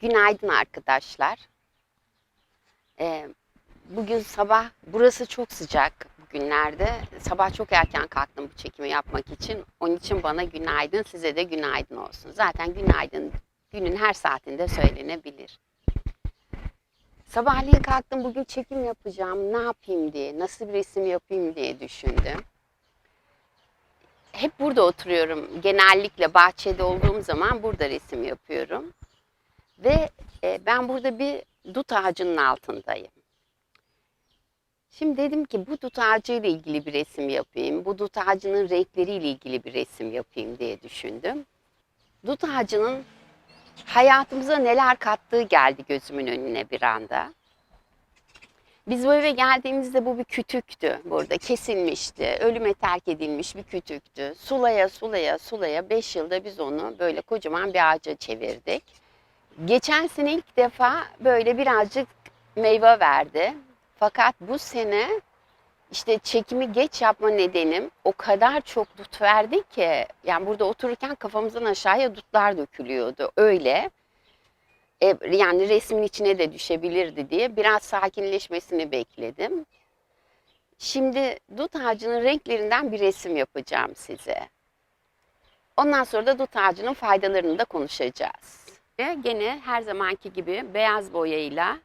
Günaydın arkadaşlar. Ee, bugün sabah, burası çok sıcak bugünlerde. Sabah çok erken kalktım bu çekimi yapmak için. Onun için bana günaydın, size de günaydın olsun. Zaten günaydın günün her saatinde söylenebilir. Sabahleyin kalktım bugün çekim yapacağım, ne yapayım diye, nasıl bir resim yapayım diye düşündüm. Hep burada oturuyorum. Genellikle bahçede olduğum zaman burada resim yapıyorum. Ve e, ben burada bir dut ağacının altındayım. Şimdi dedim ki bu dut ağacıyla ilgili bir resim yapayım. Bu dut ağacının renkleriyle ilgili bir resim yapayım diye düşündüm. Dut ağacının hayatımıza neler kattığı geldi gözümün önüne bir anda. Biz bu eve geldiğimizde bu bir kütüktü burada kesilmişti. Ölüme terk edilmiş bir kütüktü. Sulaya sulaya sulaya 5 yılda biz onu böyle kocaman bir ağaca çevirdik. Geçen sene ilk defa böyle birazcık meyve verdi. Fakat bu sene işte çekimi geç yapma nedenim o kadar çok dut verdi ki yani burada otururken kafamızdan aşağıya dutlar dökülüyordu öyle. E, yani resmin içine de düşebilirdi diye biraz sakinleşmesini bekledim. Şimdi dut ağacının renklerinden bir resim yapacağım size. Ondan sonra da dut ağacının faydalarını da konuşacağız. Gene her zamanki gibi beyaz boyayla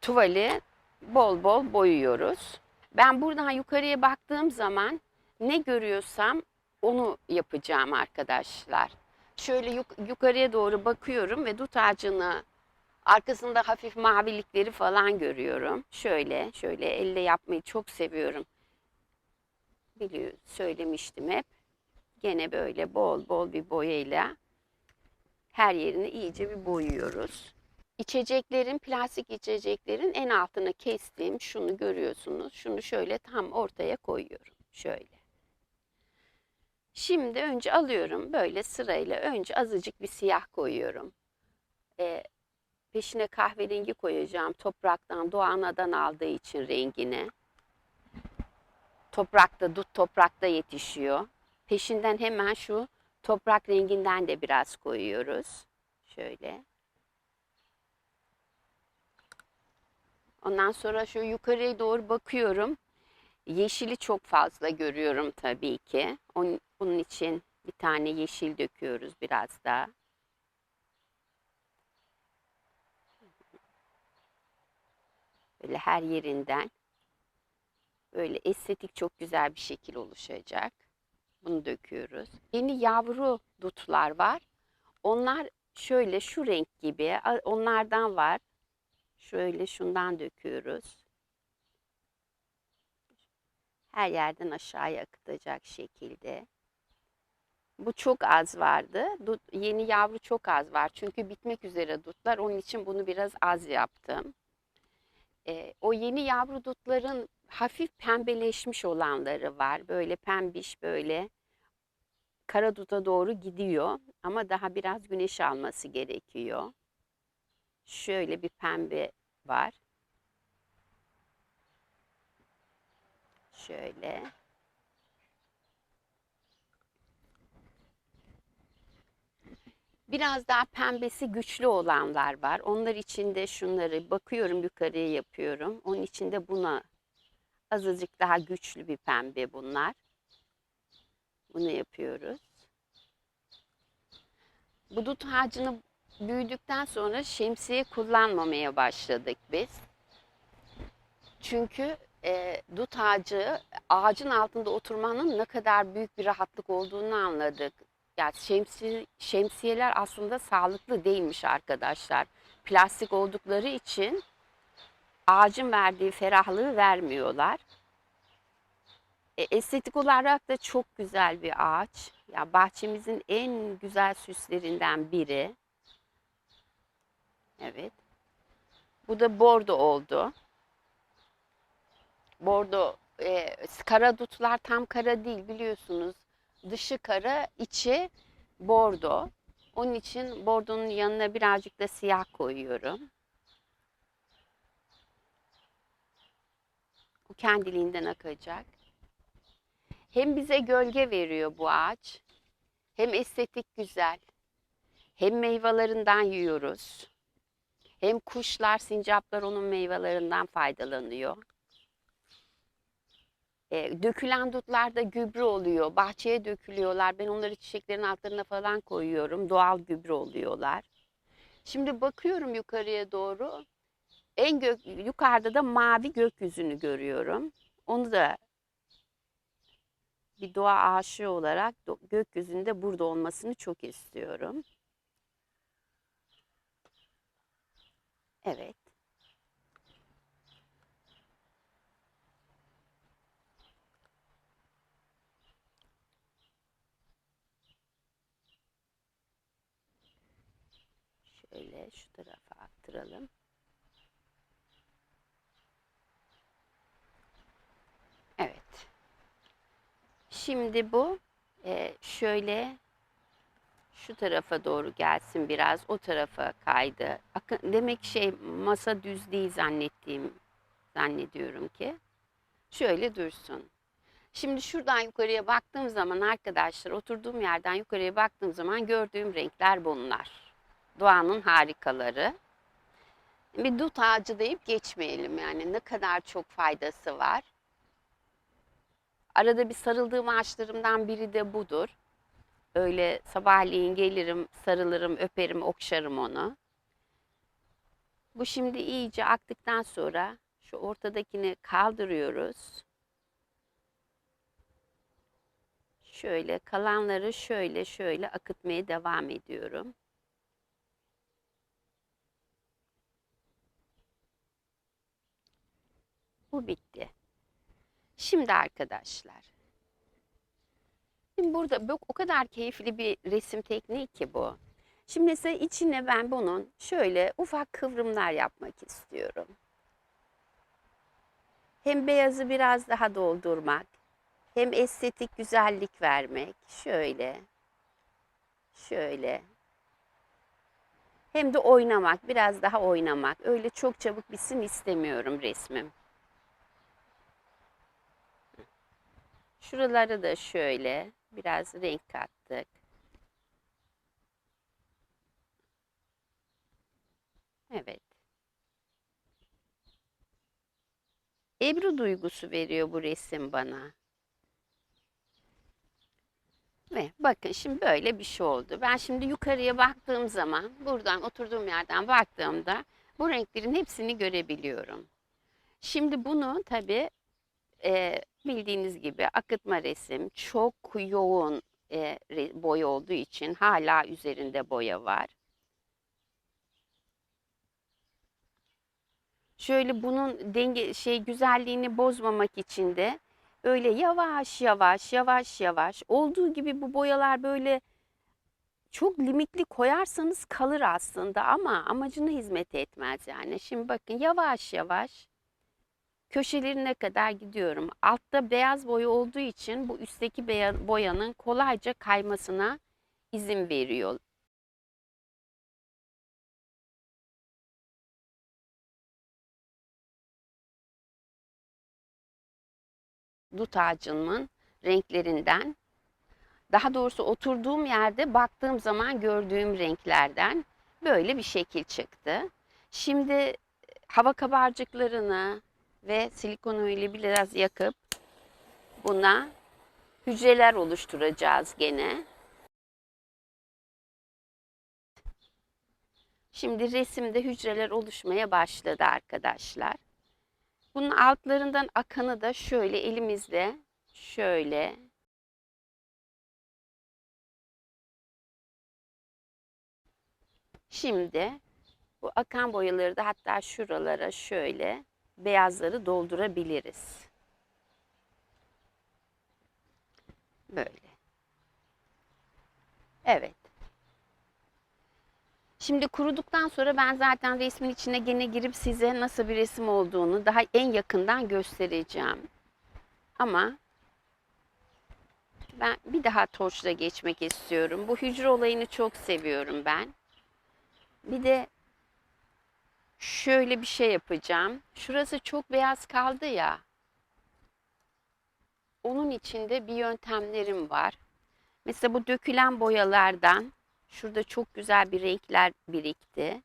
tuvali bol bol boyuyoruz. Ben buradan yukarıya baktığım zaman ne görüyorsam onu yapacağım arkadaşlar. Şöyle yuk- yukarıya doğru bakıyorum ve dut ağacını arkasında hafif mavilikleri falan görüyorum. Şöyle şöyle elle yapmayı çok seviyorum. Biliyor, söylemiştim hep. Gene böyle bol bol bir boyayla her yerini iyice bir boyuyoruz. İçeceklerin, plastik içeceklerin en altına kestiğim şunu görüyorsunuz. Şunu şöyle tam ortaya koyuyorum. Şöyle. Şimdi önce alıyorum böyle sırayla önce azıcık bir siyah koyuyorum. Ee, peşine kahverengi koyacağım topraktan doğanadan aldığı için rengini. Toprakta dut toprakta yetişiyor. Peşinden hemen şu toprak renginden de biraz koyuyoruz. Şöyle. Ondan sonra şu yukarıya doğru bakıyorum. Yeşili çok fazla görüyorum tabii ki. Onun, için bir tane yeşil döküyoruz biraz daha. Böyle her yerinden böyle estetik çok güzel bir şekil oluşacak. Bunu döküyoruz. Yeni yavru dutlar var. Onlar şöyle şu renk gibi. Onlardan var. Şöyle şundan döküyoruz. Her yerden aşağıya akıtacak şekilde. Bu çok az vardı. Dut, yeni yavru çok az var. Çünkü bitmek üzere dutlar. Onun için bunu biraz az yaptım. Ee, o yeni yavru dutların hafif pembeleşmiş olanları var. Böyle pembiş böyle kara duta doğru gidiyor. Ama daha biraz güneş alması gerekiyor. Şöyle bir pembe var. Şöyle. Biraz daha pembesi güçlü olanlar var. Onlar içinde şunları bakıyorum yukarıya yapıyorum. Onun içinde buna azıcık daha güçlü bir pembe bunlar. Bunu yapıyoruz. Bu dut ağacını büyüdükten sonra şemsiye kullanmamaya başladık biz. Çünkü e, dut ağacı ağacın altında oturmanın ne kadar büyük bir rahatlık olduğunu anladık. Yani şemsi, şemsiyeler aslında sağlıklı değilmiş arkadaşlar. Plastik oldukları için ağacın verdiği ferahlığı vermiyorlar. E, estetik olarak da çok güzel bir ağaç. Ya bahçemizin en güzel süslerinden biri. Evet. Bu da bordo oldu. Bordo, e, kara dutlar tam kara değil biliyorsunuz. Dışı kara, içi bordo. Onun için bordonun yanına birazcık da siyah koyuyorum. O kendiliğinden akacak. Hem bize gölge veriyor bu ağaç, hem estetik güzel. Hem meyvelerinden yiyoruz. Hem kuşlar, sincaplar onun meyvelerinden faydalanıyor. E, dökülen dutlar da gübre oluyor. Bahçeye dökülüyorlar. Ben onları çiçeklerin altlarına falan koyuyorum. Doğal gübre oluyorlar. Şimdi bakıyorum yukarıya doğru. En gök, yukarıda da mavi gökyüzünü görüyorum. Onu da bir doğa aşığı olarak gökyüzünde burada olmasını çok istiyorum. Evet. Şöyle şu tarafa aktaralım. Evet. Şimdi bu e, şöyle şu tarafa doğru gelsin biraz. O tarafa kaydı. Akın, demek şey masa düz değil zannettiğim zannediyorum ki. Şöyle dursun. Şimdi şuradan yukarıya baktığım zaman arkadaşlar oturduğum yerden yukarıya baktığım zaman gördüğüm renkler bunlar. Doğanın harikaları. Bir dut ağacı deyip geçmeyelim yani ne kadar çok faydası var. Arada bir sarıldığım ağaçlarımdan biri de budur. Öyle sabahleyin gelirim, sarılırım, öperim, okşarım onu. Bu şimdi iyice aktıktan sonra şu ortadakini kaldırıyoruz. Şöyle kalanları şöyle şöyle akıtmaya devam ediyorum. Bu bitti. Şimdi arkadaşlar. Şimdi burada bu o kadar keyifli bir resim tekniği ki bu. Şimdi mesela içine ben bunun şöyle ufak kıvrımlar yapmak istiyorum. Hem beyazı biraz daha doldurmak, hem estetik güzellik vermek. Şöyle, şöyle. Hem de oynamak, biraz daha oynamak. Öyle çok çabuk bitsin istemiyorum resmim. Şuraları da şöyle biraz renk kattık. Evet. Ebru duygusu veriyor bu resim bana. Ve bakın şimdi böyle bir şey oldu. Ben şimdi yukarıya baktığım zaman, buradan oturduğum yerden baktığımda bu renklerin hepsini görebiliyorum. Şimdi bunu tabii e, bildiğiniz gibi akıtma resim çok yoğun e, boya olduğu için hala üzerinde boya var. Şöyle bunun denge şey güzelliğini bozmamak için de öyle yavaş yavaş yavaş yavaş olduğu gibi bu boyalar böyle çok limitli koyarsanız kalır aslında ama amacına hizmet etmez yani. Şimdi bakın yavaş yavaş köşelerine kadar gidiyorum. Altta beyaz boya olduğu için bu üstteki boyanın kolayca kaymasına izin veriyor. Dut ağacımın renklerinden, daha doğrusu oturduğum yerde baktığım zaman gördüğüm renklerden böyle bir şekil çıktı. Şimdi hava kabarcıklarını ve silikon ile biraz yakıp buna hücreler oluşturacağız gene. Şimdi resimde hücreler oluşmaya başladı arkadaşlar. Bunun altlarından akanı da şöyle elimizle şöyle Şimdi bu akan boyaları da hatta şuralara şöyle beyazları doldurabiliriz. Böyle. Evet. Şimdi kuruduktan sonra ben zaten resmin içine gene girip size nasıl bir resim olduğunu daha en yakından göstereceğim. Ama ben bir daha torçla geçmek istiyorum. Bu hücre olayını çok seviyorum ben. Bir de şöyle bir şey yapacağım. Şurası çok beyaz kaldı ya. Onun içinde bir yöntemlerim var. Mesela bu dökülen boyalardan Şurada çok güzel bir renkler birikti.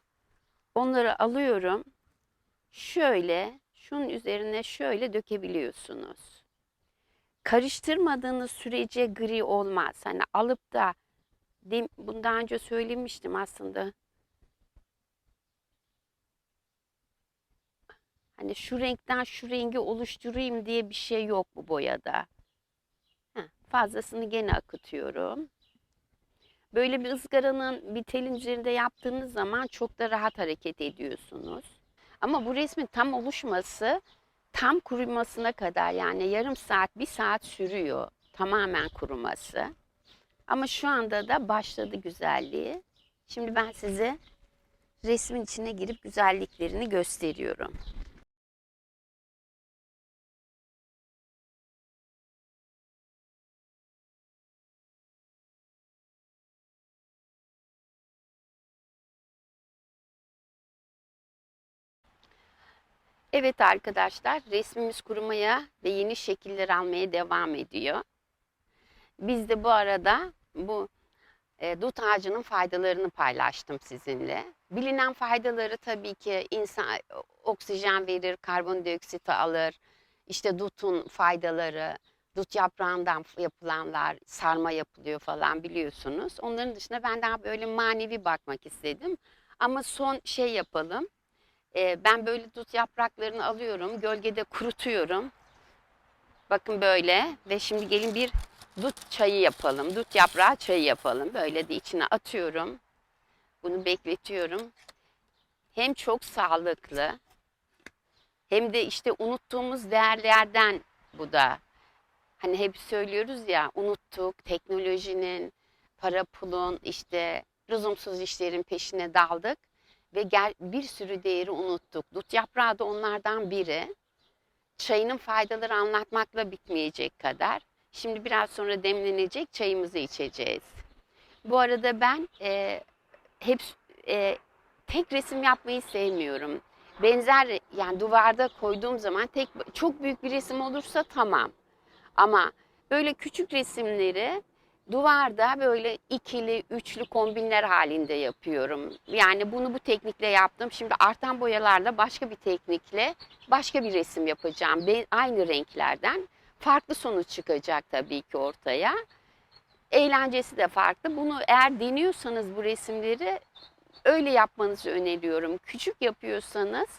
Onları alıyorum. Şöyle şunun üzerine şöyle dökebiliyorsunuz. Karıştırmadığınız sürece gri olmaz. Hani alıp da bundan önce söylemiştim aslında. Hani şu renkten şu rengi oluşturayım diye bir şey yok bu boyada. Heh, fazlasını gene akıtıyorum. Böyle bir ızgaranın bir telin üzerinde yaptığınız zaman çok da rahat hareket ediyorsunuz. Ama bu resmin tam oluşması tam kurumasına kadar yani yarım saat, bir saat sürüyor tamamen kuruması. Ama şu anda da başladı güzelliği. Şimdi ben size resmin içine girip güzelliklerini gösteriyorum. Evet arkadaşlar, resmimiz kurumaya ve yeni şekiller almaya devam ediyor. Biz de bu arada bu e, dut ağacının faydalarını paylaştım sizinle. Bilinen faydaları tabii ki insan oksijen verir, karbondioksit alır. İşte dutun faydaları, dut yaprağından yapılanlar, sarma yapılıyor falan biliyorsunuz. Onların dışında ben daha böyle manevi bakmak istedim. Ama son şey yapalım. E, ben böyle dut yapraklarını alıyorum, gölgede kurutuyorum. Bakın böyle ve şimdi gelin bir dut çayı yapalım. Dut yaprağı çayı yapalım. Böyle de içine atıyorum. Bunu bekletiyorum. Hem çok sağlıklı hem de işte unuttuğumuz değerlerden bu da. Hani hep söylüyoruz ya unuttuk teknolojinin, para pulun işte lüzumsuz işlerin peşine daldık ve gel, bir sürü değeri unuttuk. Dut yaprağı da onlardan biri. Çayının faydaları anlatmakla bitmeyecek kadar. Şimdi biraz sonra demlenecek çayımızı içeceğiz. Bu arada ben e, hep e, tek resim yapmayı sevmiyorum. Benzer yani duvarda koyduğum zaman tek çok büyük bir resim olursa tamam. Ama böyle küçük resimleri duvarda böyle ikili, üçlü kombinler halinde yapıyorum. Yani bunu bu teknikle yaptım. Şimdi artan boyalarla başka bir teknikle başka bir resim yapacağım. Ben, aynı renklerden farklı sonuç çıkacak tabii ki ortaya. Eğlencesi de farklı. Bunu eğer deniyorsanız bu resimleri öyle yapmanızı öneriyorum. Küçük yapıyorsanız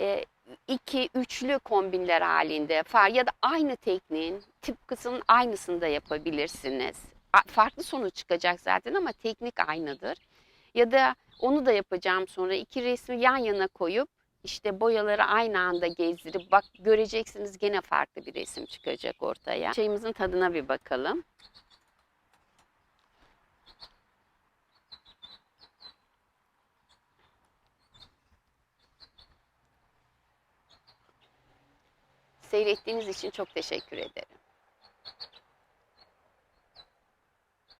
e, iki, üçlü kombinler halinde ya da aynı tekniğin tıpkısının aynısını da yapabilirsiniz. Farklı sonuç çıkacak zaten ama teknik aynıdır. Ya da onu da yapacağım sonra iki resmi yan yana koyup işte boyaları aynı anda gezdirip bak göreceksiniz gene farklı bir resim çıkacak ortaya. Çayımızın tadına bir bakalım. Seyrettiğiniz için çok teşekkür ederim.